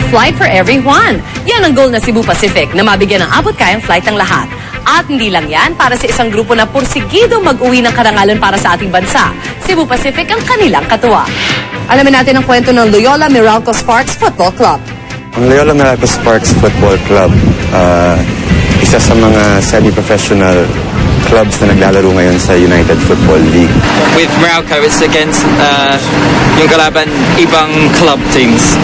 A flight for everyone. Yan ang goal ng Cebu Pacific na mabigyan ng abot kayang flight ang lahat. At hindi lang yan para sa isang grupo na pursigido mag-uwi ng karangalan para sa ating bansa. Cebu Pacific ang kanilang katuwa. Alamin natin ang kwento ng Loyola Meralco Sparks Football Club. Ang Loyola Meralco Sparks Football Club, ah, isa sa mga semi-professional clubs na naglalaro ngayon sa United Football League. with Meralco, it's against uh, Yungalab and Ibang club teams.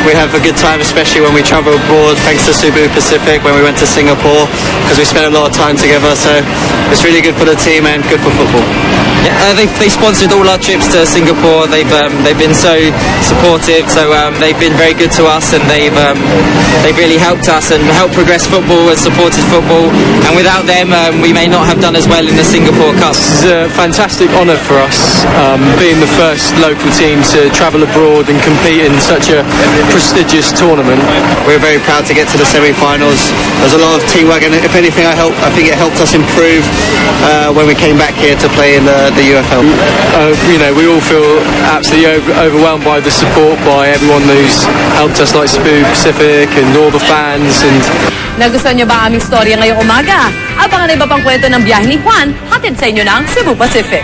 It's- we have a good time, especially when we travel abroad, thanks to Cebu Pacific, when we went to Singapore, because we spent a lot of time together, so it's really good for the team and good for football. Yeah, uh, they, they sponsored all our trips to Singapore. They've um, they've been so supportive, so um, they've been very good to us, and they've um, they've really helped us and helped progress football and supported football. And without them, um, we may not have done as well in the Singapore Cup. It's a fantastic honour for us, um, being the first local team to travel abroad and compete in such a prestigious tournament. We're very proud to get to the semi-finals. There's a lot of teamwork, and if anything, I help. I think it helped us improve uh, when we came back here to play in the, the UFL. Uh, you know, we all feel absolutely over, overwhelmed by the support by everyone who's helped us, like Cebu Pacific and all the fans and Nagustuhan niyo ba ang aming storya ngayong umaga? Abangan na iba pang kwento ng biyahe ni Juan, hatid sa inyo ng Cebu Pacific.